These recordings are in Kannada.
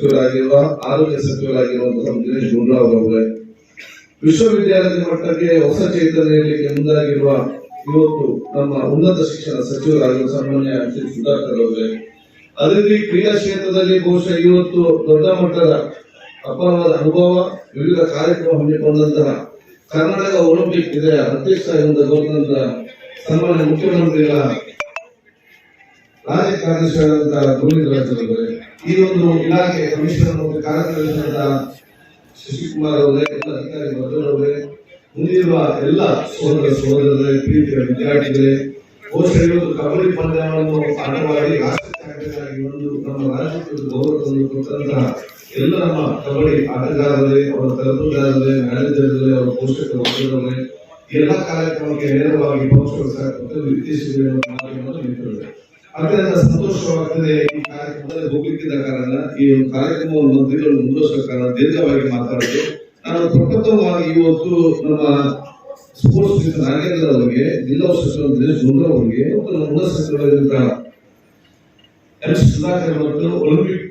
ಸಚಿವರಾಗಿರುವ, ಆರೋಗ್ಯ ಸಚಿವರಾಗಿರುವಂತಹ ದಿನೇಶ್ ಗುಂಡೂರಾವ್ ಅವರೇ ವಿಶ್ವವಿದ್ಯಾಲಯದ ಮಟ್ಟಕ್ಕೆ ಹೊಸ ಚೇತನ ಮುಂದಾಗಿರುವ ಇವತ್ತು ನಮ್ಮ ಉನ್ನತ ಶಿಕ್ಷಣ ಸಚಿವರಾಗಿರುವ ಸನ್ಮಾನ್ಯ ಸುಧಾಕರ್ ಅವರೇ ಅದೇ ಕ್ರೀಡಾ ಕ್ಷೇತ್ರದಲ್ಲಿ ಬಹುಶಃ ಇವತ್ತು ದೊಡ್ಡ ಮಟ್ಟದ ಅಪಾರವಾದ ಅನುಭವ, ವಿವಿಧ ಕಾರ್ಯಕ್ರಮ ಹಮ್ಮಿಕೊಂಡಂತಹ ಕರ್ನಾಟಕ ಒಲಿಂಪಿಕ್ ಇದೆ, ಅಧ್ಯಕ್ಷ ಎಂದು ಗೌರವ ಸನ್ಮಾನ್ಯ ಮುಖ್ಯಮಂತ್ರಿಗಳ ರಾಜ್ಯ ಕಾರ್ಯದರ್ಶಿಯಾದಂತಹ ಗೋವಿಂದ ರಾಜರವರೇ ಈ ಒಂದು ಇಲಾಖೆ ಕಮಿಷನರ್ ಕಾರ್ಯದರ್ಶಿಯಾದ ಶಶಿಕುಮಾರ್ ಅವರೇ ಎಲ್ಲ ಅಧಿಕಾರಿ ವರ್ಗದವರೇ ಮುಂದಿರುವ ಎಲ್ಲ ಸೋದರ ಸೋದರರೇ ಪ್ರೀತಿಯ ವಿದ್ಯಾರ್ಥಿಗಳೇ ಪೋಷಕರು ಕಬಡ್ಡಿ ಪಂದ್ಯವನ್ನು ಆಟವಾಡಿ ರಾಷ್ಟ್ರ ಚಾಂಪಿಯನ್ ಆಗಿ ಒಂದು ನಮ್ಮ ಗೌರವವನ್ನು ಕೊಟ್ಟಂತಹ ಎಲ್ಲ ನಮ್ಮ ಕಬಡ್ಡಿ ಆಟಗಾರರೇ, ಅವರ ತರಬೇತುದಾರರೇ, ಮ್ಯಾನೇಜರ್ಗಳೇ, ಅವರ ಪೋಷಕ ವರ್ಗದವರೇ ಎಲ್ಲ ಕಾರ್ಯಕ್ರಮಕ್ಕೆ ನೇರವಾಗಿ ಪೋಷಕರು ಸಹ ಕೊಟ್ಟು ವಿದೇಶಿಗಳನ್ನು ಅತ್ಯಂತ ಸಂತೋಷವಾಗ್ತದೆ ಈ ಕಾರ್ಯಕ್ರಮದಲ್ಲಿ ಹೋಗ್ಲಿಕ್ಕಿದ್ದ ಕಾರಣ ಈ ಒಂದು ಕಾರ್ಯಕ್ರಮವನ್ನು ಮಂತ್ರಿಗಳು ಮುಂದುವರಿಸುವ ಕಾರಣ ದೀರ್ಘವಾಗಿ ಮಾತಾಡೋದು ನಾನು ಪ್ರಪ್ರಥಮವಾಗಿ ಇವತ್ತು ನಮ್ಮ ಸ್ಪೋರ್ಟ್ಸ್ ನಾಗೇಂದ್ರ ಅವರಿಗೆ, ಜಿಲ್ಲಾ ಸಚಿವ ದಿನೇಶ್ ಗುಂಡೂರಾವ್ ಅವರಿಗೆ, ಮತ್ತು ನಮ್ಮ ಸಚಿವರಾಗಿರುವಂತಹ ಎಂ ಸುಧಾಕರ್ ಮತ್ತು ಒಲಿಂಪಿಕ್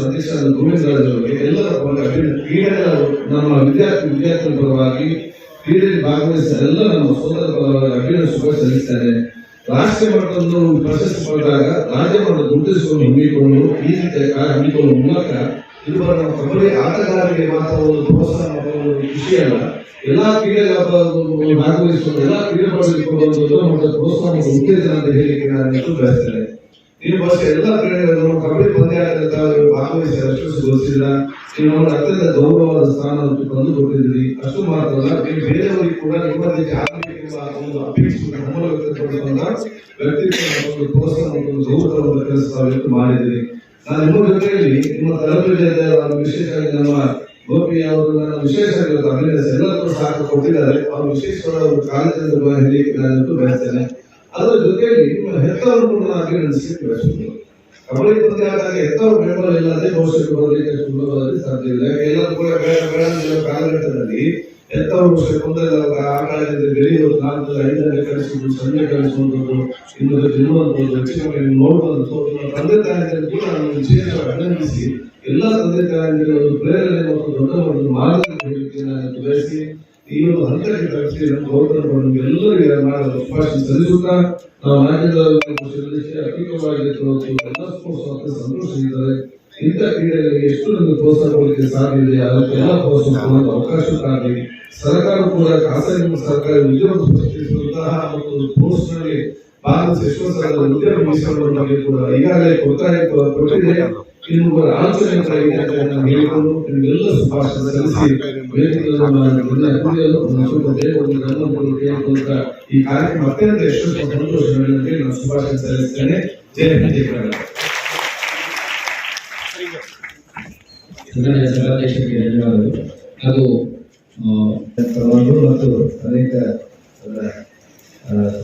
ಅಧ್ಯಕ್ಷ ಗೋವಿಂದ ರಾಜ್ ಅವರಿಗೆ ಎಲ್ಲರ ಪರವಾಗಿ ಕ್ರೀಡೆಗಳ ನಮ್ಮ ವಿದ್ಯಾರ್ಥಿ ವಿದ್ಯಾರ್ಥಿಗಳ ಪರವಾಗಿ ಕ್ರೀಡೆಯಲ್ಲಿ ಭಾಗವಹಿಸಿದ ಎಲ್ಲ ನಮ್ಮ ಸೋದರ ಪರವಾಗಿ ಅಭಿನಂದನೆ ಶುಭ ಸಲ್ಲಿಸ್ತಾರೆ ರಾಷ್ಟ್ರೀಯ ಮಟ್ಟವನ್ನು ಪ್ರಶಸ್ತಿ ಪಡೆದಾಗ ರಾಜ್ಯ ಮಟ್ಟದ ಗುರುತಿಸಿಕೊಂಡು ಹಮ್ಮಿಕೊಂಡು ಈ ರೀತಿ ಕಾರ್ಯ ಹಮ್ಮಿಕೊಳ್ಳುವ ಮೂಲಕ ಇದು ಕಬಡ್ಡಿ ಆಟಗಾರರಿಗೆ ಮಾತ್ರ ಒಂದು ಪ್ರೋತ್ಸಾಹ ಒಂದು ವಿಷಯ ಅಲ್ಲ. ಎಲ್ಲಾ ಕ್ರೀಡೆಗಳ ಭಾಗವಹಿಸಿಕೊಂಡು ಎಲ್ಲಾ ದೊಡ್ಡ ಮಟ್ಟದ ಪ್ರೋತ್ಸಾಹ ಉತ್ತೇಜನ ಅಂತ ಹೇಳಿಕೆ ನಾನು ಬಯಸ್ತೇನೆ ನೀವು ಬಹುಶಃ ಎಲ್ಲ ಕ್ರೀಡೆಗಳನ್ನು ಕಬಡ್ಡಿ ಪಂದ್ಯಾಟದಲ್ಲಿ ಭಾಗವಹಿಸಿ ಅಷ್ಟುಗೊಳಿಸಿಲ್ಲ ನೀವು ಒಂದು ಅತ್ಯಂತ ಗೌರವವಾದ ಸ್ಥಾನವನ್ನು ತಂದು ಕೊಟ್ಟಿದ್ದೀರಿ ಅಷ್ಟು ಮಾತ್ರ ಬೇರೆಯವರಿಗೆ ಕೂಡ ನಿಮ್ಮ ರೀತಿ ಆಗಬೇಕೆಂಬ ಒಂದು ಅಪೇಕ್ಷೆ ಹಂಬಲ ವ್ಯಕ್ತಪಡಿಸುವಂತ ವ್ಯಕ್ತಿತ್ವ ಮತ್ತು ಒಂದು ಪ್ರೋತ್ಸಾಹ ಮತ್ತು ಒಂದು ಗೌರವದ ಕೆಲಸ ಇವತ್ತು ಮಾಡಿದ್ದೀರಿ ನಾನು ಜೊತೆಯಲ್ಲಿ ವಿಶೇಷವಾಗಿ ನಮ್ಮ ಗೋಪಿ ಅವರು ನನ್ನ ವಿಶೇಷವಾಗಿ ಇವತ್ತು ಅಭಿನಯಿಸಿ ಎಲ್ಲರಿಗೂ ಸಾಕು ಕೊಟ್ಟಿದ್ದಾರೆ ಅವರು ವಿಶೇಷವಾದ ಒಂದು ಕಾಲೇಜಿನ ಹೇಳಲಿಕ್ಕೆ ನಾನು ಇವತ್ತು ಬಯಸ್ತೇನೆ ಅದರ ಜೊತೆಯಲ್ಲಿ ನಿಮ್ಮ ಹೆತ್ತವರು ಕೂಡ ಅಭಿನಂದಿಸಲಿಕ್ಕೆ ಬಯಸುತ್ತೇನೆ ಪಂದ್ಯ ಆದಾಗ ಹೆತ್ತವರು ಬೆಂಬಲ ಇಲ್ಲದೆ ಬಹುಶಃ ಬರಲಿಕ್ಕೆ ಸುಲಭವಾಗಿ ಸಾಧ್ಯ ಇಲ್ಲ. ಎಲ್ಲರೂ ಕೂಡ ಅನ್ನೋ ಕಾಲಘಟ್ಟದಲ್ಲಿ ಹೆತ್ತವರು ಕೊಂದರೆ ಆ ಕಾಲದಿಂದ ಬೆಳೆಯುವುದು ನಾಲ್ಕು ಐದು ಗಂಟೆ ಕಳಿಸುವುದು ಸಂಜೆ ಕಳಿಸುವಂಥದ್ದು ಇನ್ನೊಂದು ತಿನ್ನುವಂಥದ್ದು ಮೇಲೆ ನೋಡುವಂಥದ್ದು ತಂದೆ ತಾಯಿಯರಿಗೆ ಕೂಡ ನಾನು ಎಲ್ಲ ತಂದೆ ಬೇರೆ ಒಂದು ದೊಡ್ಡ ಒಂದು ಬಯಸಿ ಈ ಒಂದು ಹಂತಕ್ಕೆ ತಲುಪಿಸಿ ನಮ್ಮ ಗೌರವವನ್ನು ಎಲ್ಲರಿಗೆ ಮಾಡಲು ಶುಭಾಶಯ ಸಲ್ಲಿಸುತ್ತಾ ನಾವು ರಾಜ್ಯದ ಅಧಿಕವಾಗಿ ಸಂತೋಷಿಸಿದ್ದಾರೆ ಇಂಥ ಕ್ರೀಡೆಗಳಿಗೆ ಎಷ್ಟು ನಮಗೆ ಪ್ರೋತ್ಸಾಹ ಸಾಧ್ಯ ಇದೆ ಅದಕ್ಕೆಲ್ಲ ಪ್ರೋತ್ಸಾಹ ಕೊಡಲು ಅವಕಾಶ ಆಗಲಿ ಸರ್ಕಾರ ಕೂಡ ಖಾಸಗಿ ಸರ್ಕಾರ ಉದ್ಯೋಗ ಸೃಷ್ಟಿಸುವಂತಹ ಒಂದು ಸ್ಪೋರ್ಟ್ಸ್ನಲ್ಲಿ ಭಾರತ ವಿಶ್ವಸಂಸ್ಥೆಯ ಉದ್ಯೋಗ ಮೀಸಲು ಕೂಡ ಈಗಾಗಲೇ ಕೊಡ್ತಾ ಕೊಟ್ಟಿದೆ. ಕೂಡ ಆಲೋಚನೆ ಹೇಳಿಕೊಂಡು ನಿಮಗೆಲ್ಲ ಶುಭಾಶಯ ಸಲ್ಲಿಸಿ ಈ ಕಾರ್ಯಕ್ರಮ ಅತ್ಯಂತ ಯಶಸ್ವಿ ಸಂತೋಷ ನಾನು ಶುಭಾಶಯ ಸಲ್ಲಿಸ್ತೇನೆ. ಜಯ ಹಿಂದ್, ಜೈ ಕರ್ನಾಟಕ ಕನ್ನಡ ಧನ್ಯವಾದಗಳು. ಹಾಗೂ ಮತ್ತು ಅನೇಕ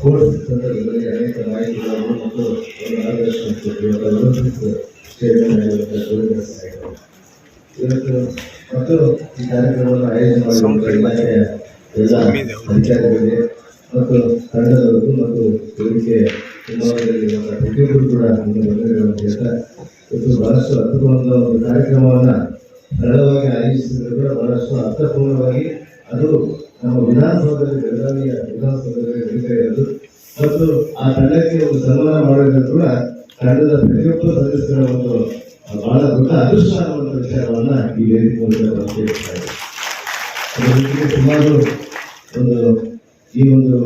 ಕೋರ್ಸ್ ಸಂದರ್ಭದಲ್ಲಿ ಅನೇಕ ಮಾಹಿತಿಗಳನ್ನು ಮತ್ತು ಮಾರ್ಗದರ್ಶನ ಇವತ್ತು ಮತ್ತು ಈ ಕಾರ್ಯಕ್ರಮವನ್ನು ಆಯೋಜನೆ ಮಾಡಿರುವಂತಹ ಇಲಾಖೆಯ ಎಲ್ಲ ಅಧಿಕಾರಿಗಳಿಗೆ ಮತ್ತು ತಂಡದವರಿಗೂ ಮತ್ತು ವೇದಿಕೆ ಹಿಂಭಾಗದಲ್ಲಿರುವಂತಹ ಪ್ರತಿಯೊಬ್ಬರು ಕೂಡ ಒಂದು ವಂದನೆಗಳನ್ನು ಹೇಳ್ತಾ ಇವತ್ತು ಬಹಳಷ್ಟು ಅರ್ಥಪೂರ್ಣ ಒಂದು ಕಾರ್ಯಕ್ರಮವನ್ನು ಸರಳವಾಗಿ ಆಯೋಜಿಸಿದ್ರು ಕೂಡ ಬಹಳಷ್ಟು ಅರ್ಥಪೂರ್ಣವಾಗಿ ಅದು ನಮ್ಮ ವಿಧಾನಸೌಧದಲ್ಲಿ ಬೆಳಗಾವಿಯ ವಿಧಾನಸೌಧದಲ್ಲಿ ನಡೀತಾ ಇರೋದು ಮತ್ತು ಆ ತಂಡಕ್ಕೆ ಒಂದು ಸನ್ಮಾನ ಮಾಡೋದ್ರಿಂದ ಕೂಡ ತಂಡದ ಪ್ರತಿಯೊಬ್ಬ ಸದಸ್ಯರ ಒಂದು ಬಹಳ ದೊಡ್ಡ ಅದೃಷ್ಟ ವಿಚಾರವನ್ನ ಈ ವೇದಿಕೆ ಮೂಲಕ. ಸುಮಾರು ಒಂದು, ಈ ಒಂದು